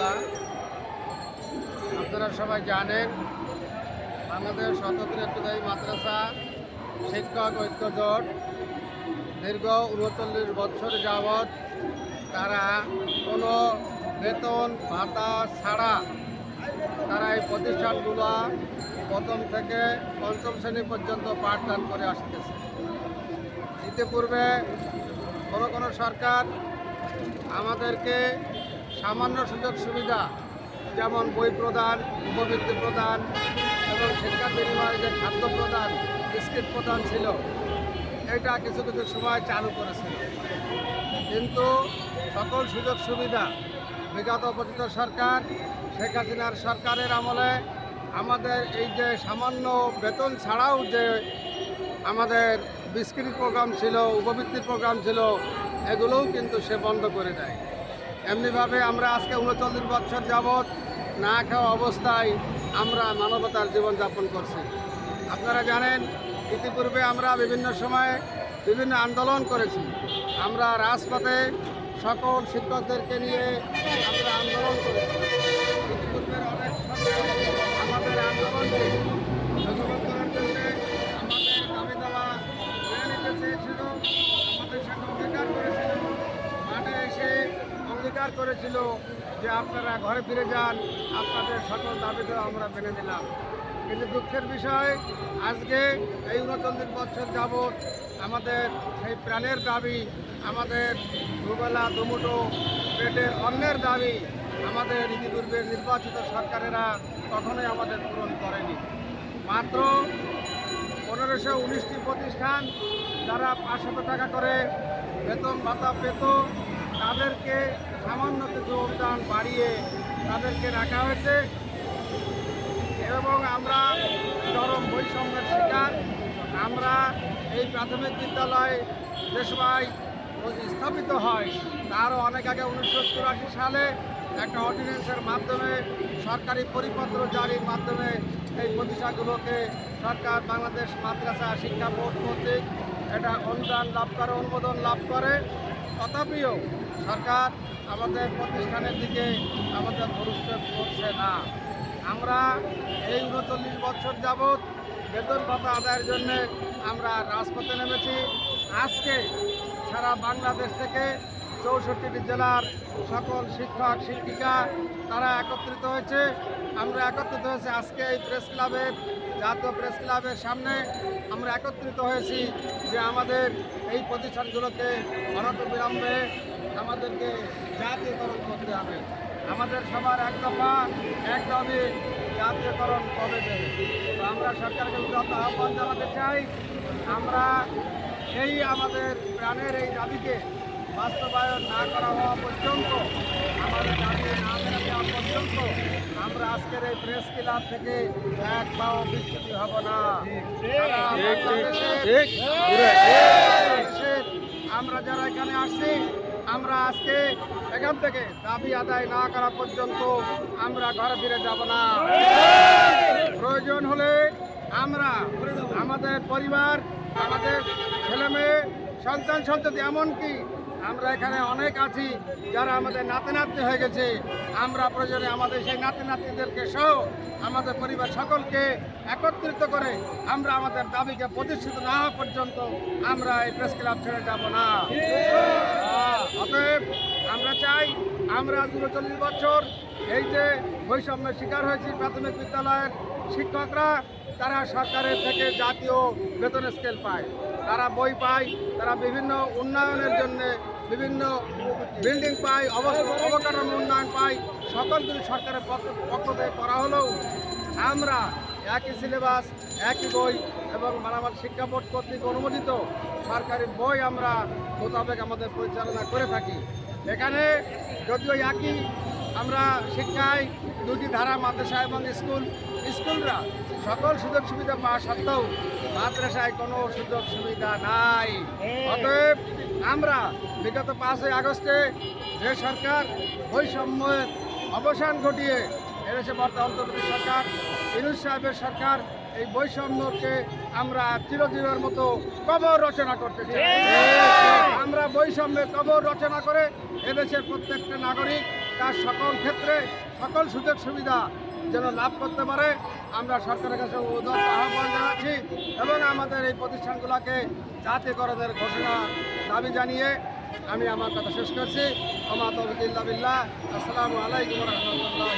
রহমতুল্লাহ আপনারা সবাই জানেন বাংলাদেশ স্বতন্ত্র ইবতদায়ী মাদ্রাসা, শিক্ষক ঐক্য জোট দীর্ঘ উনচল্লিশ বছর যাবৎ তারা কোনো বেতন, ভাতা ছাড়া তারা এই প্রতিষ্ঠানগুলো প্রথম থেকে পঞ্চম শ্রেণি পর্যন্ত পাঠদান করে আসতেছে। ইতিপূর্বে কোনো কোনো সরকার আমাদেরকে সামান্য সুযোগ সুবিধা, যেমন বই প্রদান, উপবৃত্তি প্রদান, এবং শিক্ষা বিনিময়ে যে খাদ্য প্রদান, বিস্কিট প্রদান ছিল, এটা কিছু কিছু সময় চালু করেছিল। কিন্তু সকল সুযোগ সুবিধা বিগত অপচিত সরকার, শেখ হাসিনার সরকারের আমলে আমাদের এই যে সামান্য বেতন ছাড়াও যে আমাদের বিস্কিট প্রোগ্রাম ছিল উপবৃত্তির প্রোগ্রাম ছিল, এগুলোও কিন্তু সে বন্ধ করে দেয়। এমনিভাবে আমরা আজকে উনচল্লিশ বছর যাবৎ না খাওয়া অবস্থায় আমরা মানবতার জীবনযাপন করছি। আপনারা জানেন, ইতিপূর্বে আমরা বিভিন্ন সময়ে বিভিন্ন আন্দোলন করেছি। আমরা রাজপথে সকল শিক্ষকদেরকে নিয়ে আমরা আন্দোলন করেছি। ইতিপূর্বের অনেক অঙ্গীকার করেছিল যে আপনারা ঘরে ফিরে যান, আপনাদের সকল দাবি দেওয়া আমরা মেনে নিলাম। কিন্তু দুঃখের বিষয়, আজকে এই উনচল্লিশ বছর যাবৎ আমাদের সেই প্রাণের দাবি, আমাদের দুবেলা দুমুটো পেটের অন্যের দাবি আমাদের ইতিপূর্বে নির্বাচিত সরকারেরা কখনোই আমাদের পূরণ করেনি। মাত্র পনেরোশো উনিশটি প্রতিষ্ঠান যারা পাঁচশত টাকা করে বেতন ভাতা পেত, তাদেরকে সামান্য কিছু বাড়িয়ে তাদেরকে রাখা হয়েছে। এবং আমরা চরম বৈষম্যের শিকার। আমরা এই প্রাথমিক বিদ্যালয় যে সময় স্থাপিত হয়। তারও অনেক আগে উনিশশো চুরাশি সালে একটা অর্ডিন্যান্সের মাধ্যমে, সরকারি পরিপত্র জারির মাধ্যমে এই প্রতিষ্ঠানগুলোকে সরকার বাংলাদেশ মাদ্রাসা শিক্ষা বোর্ড কর্তৃক এটা অনুদান লাভ করে, অনুমোদন লাভ করে। তথাপিও সরকার আমাদের প্রতিষ্ঠানের দিকে আমাদের ভবিষ্যৎ করছে না। আমরা এই উনচল্লিশ বছর যাবৎ বেতন ভাতা আদায়ের জন্য আমরা রাজপথে নেমেছি। আজকে সারা বাংলাদেশ থেকে চৌষট্টিটি জেলার সকল শিক্ষক, শিক্ষিকা তারা একত্রিত হয়েছে। আমরা একত্রিত হয়েছি। আজকে এই প্রেস ক্লাবের জাতীয় প্রেস ক্লাবের সামনে আমরা একত্রিত হয়েছি যে আমাদের এই প্রতিষ্ঠানগুলোকে অনতবিলম্বে আমাদেরকে জাতীয়করণ করতে হবে। আমাদের সবার এক দফা, এক দাবি, জাতীয়করণ কবে দেবে তো আমরা সরকারকে বিগত আহ্বান জানাতে চাই, আমরা এই আমাদের প্রাণের এই দাবিকে বাস্তবায়ন না করা হওয়া পর্যন্ত, আমাদের দাবি না মেনে পর্যন্ত, আমরা আজকের এই প্রেস ক্লাব থেকে এক পাও বিচ্ছুতি হব না। আমরা যারা এখানে আসছি, আমরা আজকে এখান থেকে দাবি আদায় না করা পর্যন্ত আমরা ঘরে ফিরে যাব না। প্রয়োজন হলে আমরা আমাদের পরিবার, আমাদের ছেলে মেয়ে সন্তান সন্ততি এমনকি আমরা এখানে অনেক আছি যারা আমাদের নাতি নাতনি হয়ে গেছে। আমরা প্রয়োজনে আমাদের সেই নাতি নাতনিদেরকে সহ আমাদের পরিবার সকলকে একত্রিত করে আমরা আমাদের দাবিকে প্রতিষ্ঠিত না হওয়া পর্যন্ত আমরা এই প্রেস ক্লাব ছেড়ে যাব না। অতএব আমরা চাই আমরা উনচল্লিশ বছর এই যে বৈষম্যের শিকার হয়েছি প্রাথমিক বিদ্যালয়ের শিক্ষকরা তারা সরকারের থেকে জাতীয় বেতন স্কেল পায়। তারা বই পায়, তারা বিভিন্ন উন্নয়নের জন্য বিভিন্ন বিল্ডিং পায় অবকাঠামো উন্নয়ন পায়। সকল কিছু সরকারের পক্ষ- থেকে করা হলেও আমরা একই সিলেবাস একই বই এবং মানামাল শিক্ষা বোর্ড কর্তৃক অনুমোদিত সরকারি বই আমরা মোতাবেক আমাদের পরিচালনা করে থাকি। এখানে যদিও একই আমরা শিক্ষায় দুটি ধারা, মাদ্রাসা এবং স্কুল। স্কুলরা সকল সুযোগ সুবিধা পাওয়া সত্ত্বেও মাদ্রাসায় কোনো সুযোগ সুবিধা নাই। অতএব আমরা বিগত পাঁচই আগস্টে যে সরকার বৈষম্যের অবসান ঘটিয়ে এনেছে বর্তমান সরকার ইনুজ সাহেবের সরকার এই বৈষম্যকে আমরা চিরদিনের মতো কবর রচনা করতে চাই। আমরা বৈষম্যের কবর রচনা করে এদেশের প্রত্যেকটা নাগরিক তার সকল ক্ষেত্রে সকল সুযোগ সুবিধা যেন লাভ করতে পারে। আমরা সরকারের কাছে আহ্বান জানাচ্ছি এবং আমাদের এই প্রতিষ্ঠানগুলোকে জাতীয়করণের ঘোষণা দাবি জানিয়ে আমি আমার কথা শেষ করছি। আমার তবিল্লা আসসালামু আলাইকুম রহমতুল্লাহ